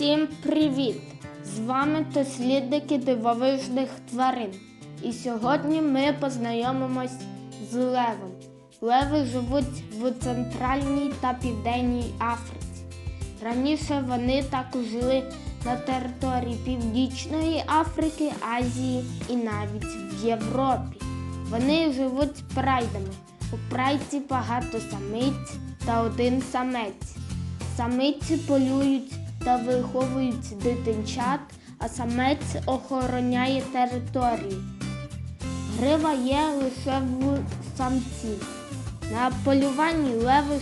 Усім привіт! З вами дослідники дивовижних тварин. І сьогодні ми познайомимось з левом. Леви живуть в Центральній та Південній Африці. Раніше вони також жили на території Північної Африки, Азії і навіть в Європі. Вони живуть прайдами. У прайці багато самиць та один самець. Самиці полюють та виховують дитинчат, а самець охороняє територію. Грива є лише в самці. На полюванні леви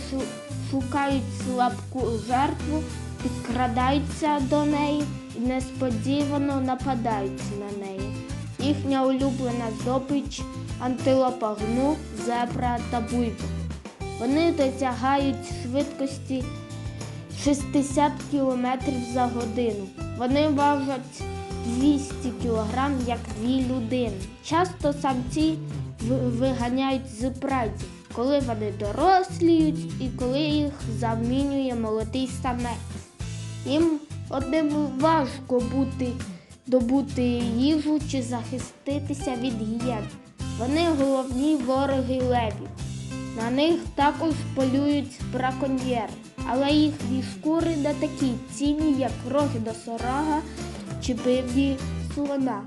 шукають слабку жертву, підкрадаються до неї і несподівано нападають на неї. Їхня улюблена здобич антилопа гну, зебра та буйвол. Вони досягають швидкості 60 км за годину. Вони важать 200 кг, як дві людини. Часто самці виганяють з прайдів, коли вони доросліють і коли їх замінює молодий самець. Їм одним важко бути, добути їжу чи захиститися від гієн. Вони головні вороги левів. На них також полюють браконьєри, але їхні шкури не такі цінні, як роги носорога чи бивні слона.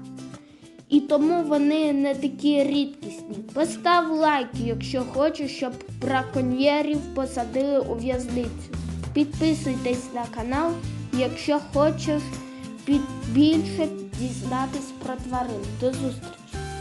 І тому вони не такі рідкісні. Постав лайк, якщо хочеш, щоб браконьєрів посадили у в'язницю. Підписуйтесь на канал, якщо хочеш більше дізнатись про тварин. До зустрічі!